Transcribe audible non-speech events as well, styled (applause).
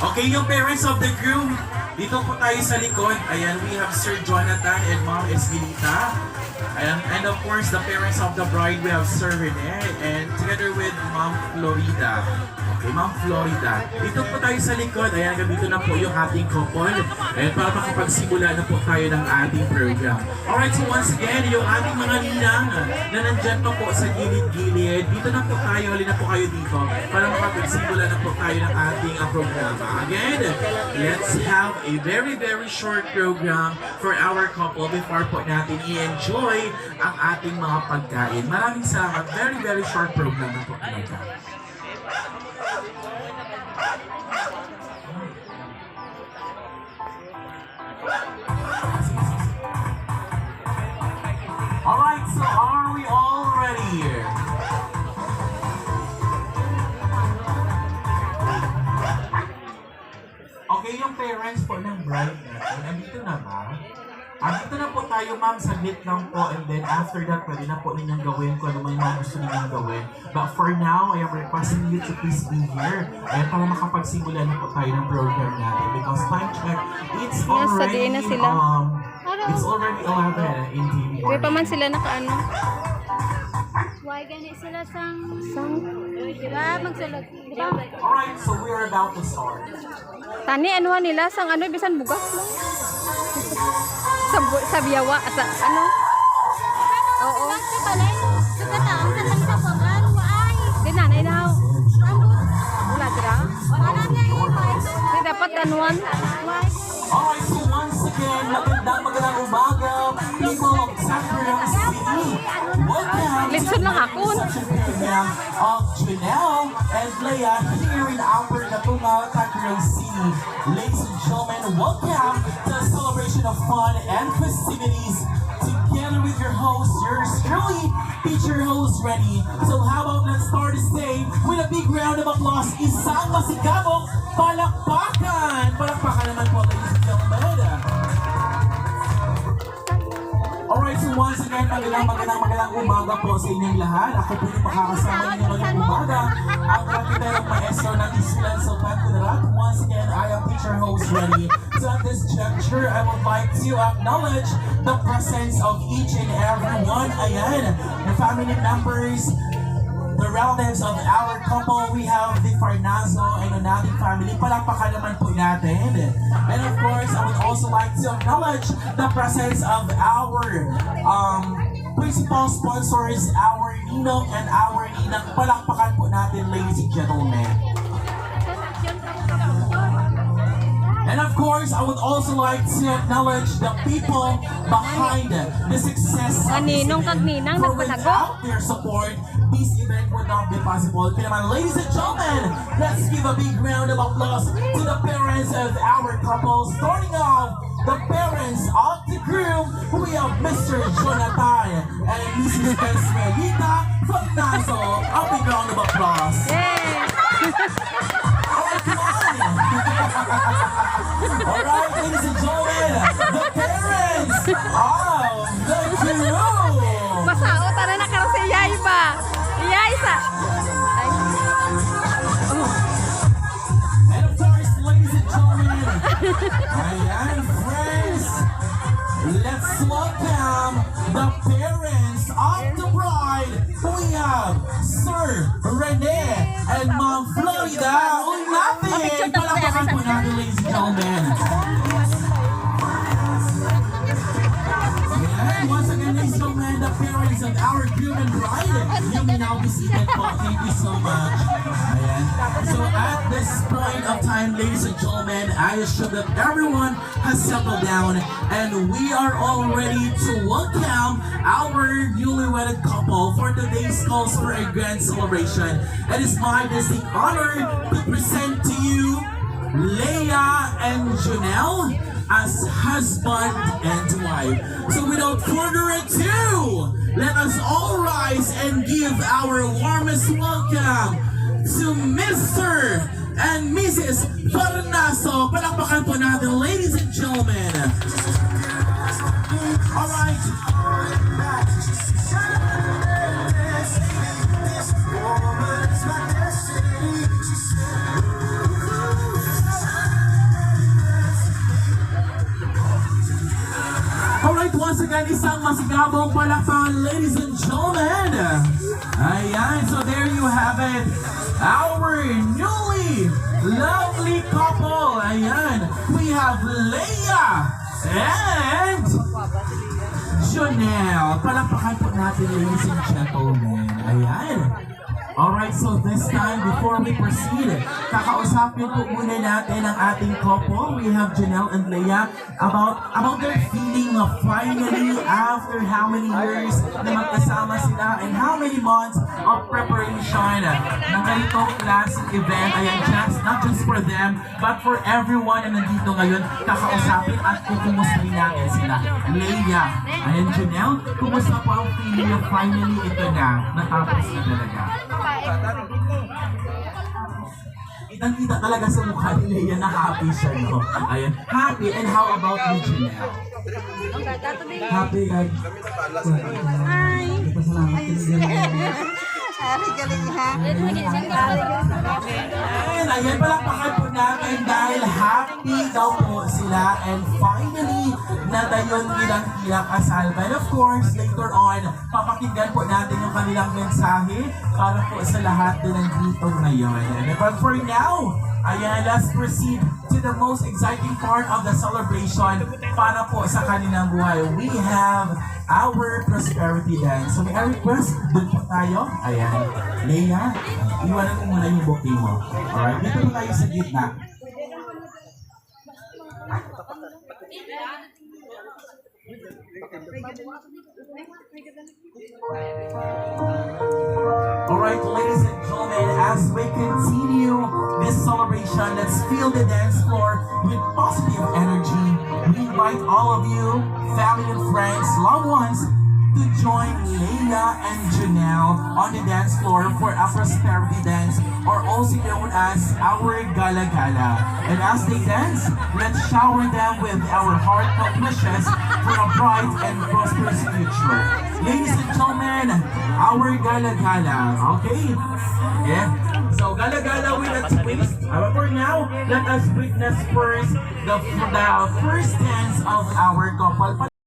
Okay, yung parents of the groom, dito po tayo sa likod. Ayan, we have Sir Jonathan and Mom Esvilita. Ayan, and of course, the parents of the bride, we have Sir Rene, and together with Mom Florida. Okay, Ma'am Florida. Dito po tayo sa likod. Ayan, dito na po yung ating couple. Ayan, para makapagsimula na po tayo ng ating program. Alright, so once again, yung ating mga ninang na nandyan pa po sa gilid-gilid, dito na po tayo, halina po kayo dito para makapagsimula na po tayo ng ating uh, programa. Again, let's have a very, very short program for our couple before po natin i-enjoy ang ating mga pagkain. Maraming salamat. Very, very short program na po talaga. Alright, so are we all ready? Okay, yung parents po ng bride Andito na po tayo, ma'am, saglit lang po, and then after that, pwede na po ninyong gawin kung ano yung mga gusto ninyong gawin. But for now, I am requesting you to please be here, and para makapagsimula na po tayo ng program natin. Because time check, it's Yes, already, na sila. um, it's already 11 in the Kaya pa morning. man sila nakaano. Why gani sila sang Sang diba magsulod diba Alright, so we're about to start. tani ano nila sang ano bisan bugas no. Sa sa biyawa sa ano. Oo. Bakit balay sugata ang katang sa pagan waay Di nanay na. ambot Wala dira. wala na yung waay Di dapat anuan. Alright, so once again, magandang magandang umaga, people of Sacramento City. Welcome Litsod lang ako. program of Janelle and Leia here in our Natunga, Sacramento City. Ladies and gentlemen, welcome celebration of fun and festivities together with your host, yours truly, feature host ready. So how about let's start this day with a big round of applause. Isang masigabong palakpakan! Palakpakan naman po, ladies and magandang magandang magandang umaga po sa inyong lahat. Ako po yung makakasama ninyo ngayong umaga. Ang kapitero maestro ng Islan sa Pagkudarat. Once again, I am teacher host ready. So at this juncture, I would like to acknowledge the presence of each and every one. Ayan, the family members, the relatives of our couple, we have the Farnazo and Onati family. Palakpakan naman po natin. And of course, I would also like to acknowledge the presence of our um, principal sponsors, our Ninong and our Ninang. Palakpakan po natin, ladies and gentlemen. And of course, I would also like to acknowledge the people behind the success of this event. For without their support, this event would not be possible. Ladies and gentlemen, let's give a big round of applause to the parents of our couple. Starting off, the parents of the groom, we have Mr. Jonathan and Mrs. Esmerita from Naso. A big round of applause. (laughs) ayan, friends, let's welcome the parents of the bride. We have Sir Rene and Mom Florida. Uy, natin! Palakpakan po natin, of our and bride. You may now be seated. Thank you so much. Ayan. So at this point of time, ladies and gentlemen, I assume that everyone has settled down and we are all ready to welcome our newly wedded couple for today's calls for a grand celebration. It is my distinct honor to present to you Leia and Janelle as husband and wife. So without further ado, let us all rise and give our warmest welcome to Mr. and Mrs. Farnaso. Palakpakan po natin, ladies and gentlemen. All right. Gabong palakpakan, ladies and gentlemen. Ayan, so there you have it. Our newly lovely couple. Ayan, we have Leia and Jonelle. Palakpakan po natin, ladies and gentlemen. Ayan. Alright, so this time, before we proceed, kakausapin po muna natin ang ating couple. We have Janelle and Leia about about their feeling of finally, after how many years na magkasama sila and how many months of preparation ng ganitong classic event. Ayan, just, not just for them, but for everyone na nandito ngayon, kakausapin at kukumustahin natin sila. Leia, ayan Janelle, kumusta po ang feeling na finally ito na, natapos na talaga? Kitang-kita talaga sa mukha ni Leia na happy siya, no? Ayan, happy. And how about you, Janelle? Happy, guys. Hi. Pasalamat Ari galing ha. And ayan, palakpakan po natin dahil happy daw po sila and finally natayon nilang kila kasal. But of course, later on, papakinggan po natin yung kanilang mensahe para po sa lahat na nandito ngayon. But for now, ayan, let's proceed to the most exciting part of the celebration para po sa kanilang buhay. We have our prosperity dance. So may I request, dun po tayo. Ayan. Leia, iwanan mo muna yung bouquet mo. Alright, dito po tayo sa gitna. Alright, ladies and gentlemen, as we continue this celebration, let's fill the dance floor with positive energy. We invite all of you, family and friends, loved ones, to join Leila and Janelle on the dance floor for a prosperity dance, or also known as our Gala Gala. And as they dance, let's shower them with our heartfelt wishes for a bright and prosperous future. Ladies and gentlemen, our Gala Gala, okay? Yeah. So Gala Gala with a twist. Uh, for now, let us witness first the, the first dance of our couple.